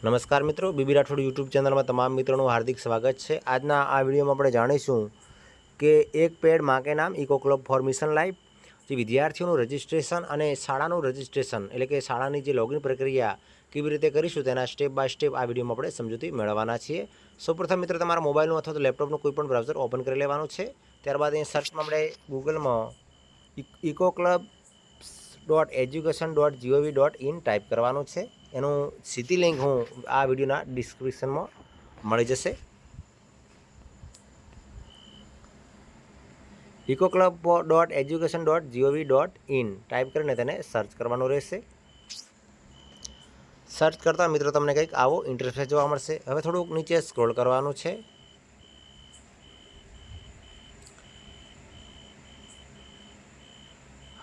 નમસ્કાર મિત્રો, BB Rathod YouTube ચેનલમાં તમામ મિત્રોનું હાર્દિક સ્વાગત છે. આજના આ વિડીયોમાં આપણે જાણીશું કે એક પેડ માકે નામ eco club for mission life, જે વિદ્યાર્થીઓનું રજિસ્ટ્રેશન અને શાળાનું રજિસ્ટ્રેશન એટલે કે શાળાની જે લોગિન પ્રક્રિયા કેવી રીતે કરીશું તેના સ્ટેપ બાય સ્ટેપ આ વિડીયોમાં આપણે સમજૂતી મેળવવાના છીએ. સૌપ્રથમ મિત્રો, તમારા મોબાઈલનું અથવા તો લેપટોપનું કોઈ પણ બ્રાઉઝર ઓપન કરી લેવાનું છે. ત્યારબાદ અહીં સર્ચમાં આપણે ગૂગલમાં eco club dot education dot GOV dot in type કરવાનું છે. એનું સીધી લિંક હું આ વિડીયોના ડિસ્ક્રિપ્શનમાં મળી જશે. Eco club dot education dot GOV dot in type કરીને તેને સર્ચ કરવાનું રહેશે. સર્ચ કરતાં મિત્રો તમને કંઈક આવો ઇન્ટરફેસ જોવા મળશે. હવે થોડુંક નીચે સ્ક્રોલ કરવાનું છે.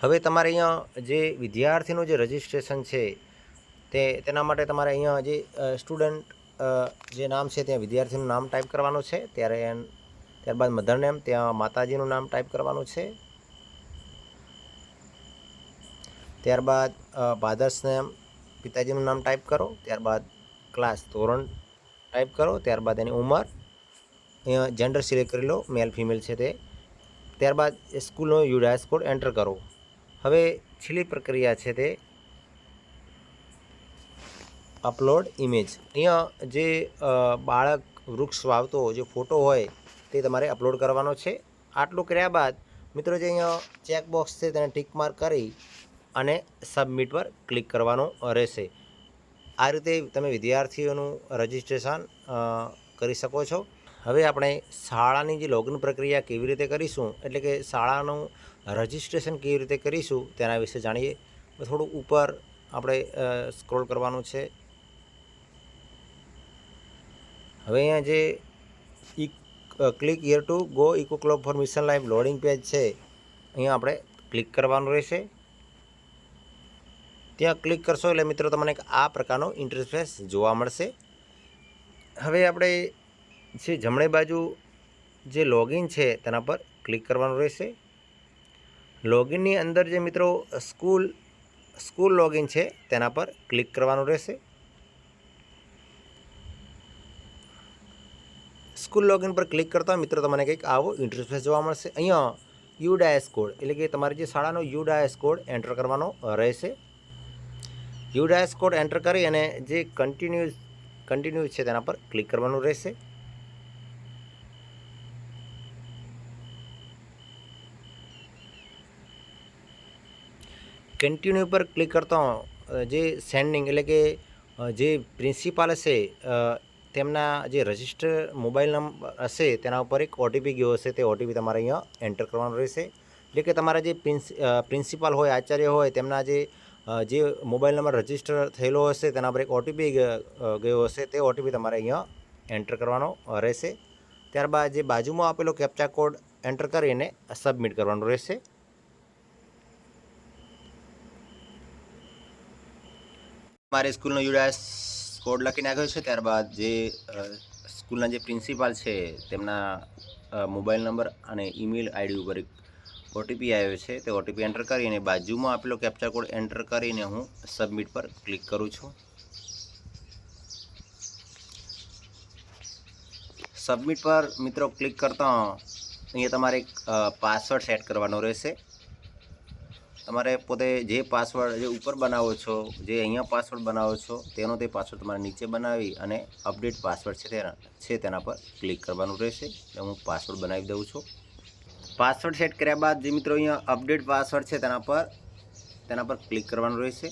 હવે તમારે અહીંયા જે વિદ્યાર્થીનું જે રજિસ્ટ્રેશન છે તે, તેના માટે તમારે અહીંયા જે સ્ટુડન્ટ જે નામ છે ત્યાં વિદ્યાર્થીનું નામ ટાઈપ કરવાનું છે. ત્યારે ત્યારબાદ મધર નેમ ત્યાં માતાજીનું નામ ટાઈપ કરવાનું છે. ત્યારબાદ ફાધર્સ નેમ પિતાજીનું નામ ટાઈપ કરો. ત્યારબાદ ક્લાસ ધોરણ ટાઈપ કરો. ત્યારબાદ એની ઉંમર, અહીંયા જેન્ડર સિલેક્ટ કરી લો મેલ ફિમેલ છે તે. ત્યારબાદ સ્કૂલનો યુડાયસ કોડ એન્ટર કરો. હવે છેલ્લી પ્રક્રિયા છે તે અપલોડ ઇમેજ અહીંયા જે બાળક વૃક્ષ વાવતો જે ફોટો હોય, તે તમારે અપલોડ કરવાનો છે. આટલું કર્યા બાદ મિત્રો જે અહીંયા ચેકબોક્સ છે, તેને ટીક માર્ક કરી અને સબમિટ પર ક્લિક કરવાનું રહેશે. આ રીતે તમે વિદ્યાર્થીઓનું રજિસ્ટ્રેશન કરી શકો છો. હવે આપણે શાળાની જે લોગિન પ્રક્રિયા કેવી રીતે કરીશું, એટલે કે શાળાનું રજિસ્ટ્રેશન કેવી રીતે કરીશું, તેના વિશે જાણીએ. થોડું ઉપર આપણે સ્ક્રોલ કરવાનું છે. હવે અહીંયા જે ઈ click here to go eco club for mission life loading page છે, અહીંયા આપણે ક્લિક કરવાનું રહેશે. ત્યાં ક્લિક કરશો એટલે મિત્રો તમને આ પ્રકારનો ઇન્ટરફેસ જોવા મળશે. હવે આપણે જે જમણી બાજુ જે લોગિન છે તેના પર ક્લિક કરવાનું રહેશે. લોગિનની અંદર જે મિત્રો સ્કૂલ સ્કૂલ લોગિન છે તેના પર ક્લિક કરવાનું રહેશે. સ્કૂલ લોગિન પર ક્લિક કરતા મિત્રો, તમને કંઈક આવો ઇન્ટરફેસ જોવા મળશે. અહીંયા યુડાયસ કોડ એટલે કે તમારી જે શાળાનો યુડાયસ કોડ એન્ટર કરવાનો રહેશે. યુડાયસ કોડ એન્ટર કરી અને જે કન્ટિન્યુ કન્ટિન્યુ છે તેના પર ક્લિક કરવાનું રહેશે. કન્ટિન્યુ પર ક્લિક કરતા જે સેન્ડિંગ એટલે કે જે પ્રિન્સિપાલ હશે તેમના જે રજિસ્ટર મોબાઈલ નંબર હશે, તેના ઉપર એક ઓટીપી ગયો હશે, તે ઓટીપી તમારે અહીંયા એન્ટર કરવાનો રહેશે. એટલે કે તમારા જે પ્રિન્સિપાલ હોય, આચાર્ય હોય, તેમના જે જે મોબાઈલ નંબર રજિસ્ટર થયેલો હશે, તેના પર એક ઓટીપી ગયો હશે, તે ઓટીપી તમારે અહીંયા એન્ટર કરવાનો રહેશે. ત્યારબાદ જે બાજુમાં આપેલો કેપ્ચા કોડ એન્ટર કરીને સબમિટ કરવાનો રહેશે. મારી સ્કૂલનો યુડાસ કોડ લખી નાખ્યો છે, ત્યારબાદ જે સ્કૂલના જે પ્રિન્સિપાલ છે, તેમના મોબાઈલ નંબર અને ઈમેલ આઈડી ઉપર એક ઓટીપી આવ્યો છે, તે ઓટીપી એન્ટર કરીને બાજુમાં આપેલો કેપ્ચા કોડ એન્ટર કરીને હું સબમિટ પર ક્લિક કરું છું. સબમિટ પર મિત્રો ક્લિક કરતા અહીંયા તમારે એક પાસવર્ડ સેટ કરવાનો રહેશે. તમારે પોતે જે પાસવર્ડ જે ઉપર બનાવો છો, જે અહીંયા પાસવર્ડ બનાવો છો, તેનો તે પાસવર્ડ તમારે નીચે બનાવી અને અપડેટ પાસવર્ડ છે તેના છે તેના પર ક્લિક કરવાનું રહેશે. એટલે હું પાસવર્ડ બનાવી દઉં છું. પાસવર્ડ સેટ કર્યા બાદ જે મિત્રો અહીંયા અપડેટ પાસવર્ડ છે તેના પર તેના પર ક્લિક કરવાનું રહેશે.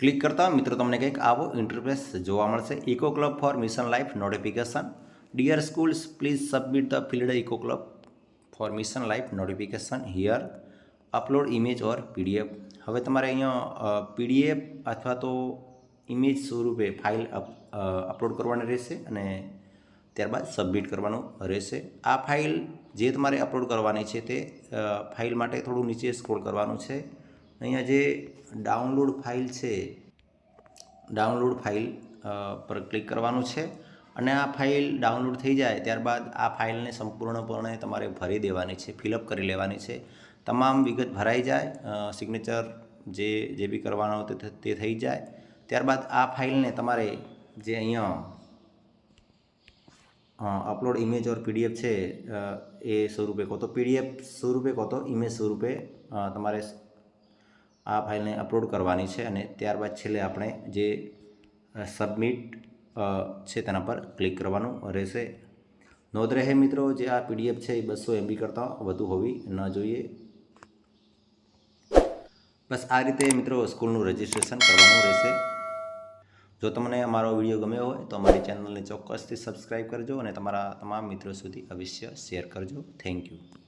ક્લિક કરતા મિત્રો તમને કંઈક આવો ઇન્ટરફેસ જોવા મળશે. Eco club for mission life notification dear schools please submit the field eco club for mission life notification here upload image or PDF હવે તમારે અહીંયા પીડીએફ અથવા તો ઇમેજ સ્વરૂપે ફાઇલ અપલોડ કરવાની રહેશે અને ત્યારબાદ સબમિટ કરવાનું રહેશે. આ ફાઇલ જે તમારે અપલોડ કરવાની છે તે ફાઇલ માટે થોડું નીચે સ્ક્રોલ કરવાનું છે. અહીંયા જે ડાઉનલોડ ફાઇલ છે ડાઉનલોડ ફાઇલ પર ક્લિક કરવાનું છે. અને આ ફાઇલ ડાઉનલોડ થઈ જાય ત્યારબાદ આ ફાઇલને સંપૂર્ણપણે તમારે ભરી દેવાની છે ફિલઅપ કરી લેવાની છે. તમામ વિગત ભરાઈ જાય સિગ્નેચર જે જે બી કરવાનો તે થઈ જાય. ત્યારબાદ આ ફાઇલને તમારે જે અહીંયા અપલોડ ઇમેજ ઓર પીડીએફ છે એ સ્વરૂપે કહો તો પીડીએફ સ્વરૂપે કહો તો ઇમેજ સ્વરૂપે તમારે આ ફાઇલને અપલોડ કરવાની છે. અને ત્યારબાદ છેલ્લે આપણે જે સબમિટ છે તેના પર ક્લિક કરવાનું રહેશે. નોંધ રહે મિત્રો, જે આ પીડીએફ છે એ બસો એમબી કરતાં વધુ હોવી ન જોઈએ. બસ આ રીતે મિત્રો સ્કૂલનું રજિસ્ટ્રેશન કરવાનું રહેશે. જો તમને અમારો વીડિયો ગમ્યો હોય તો અમારી ચેનલને ચોક્કસથી સબસ્ક્રાઈબ કરજો અને તમારા તમામ મિત્રો સુધી અવશ્ય શેર કરજો. Thank you.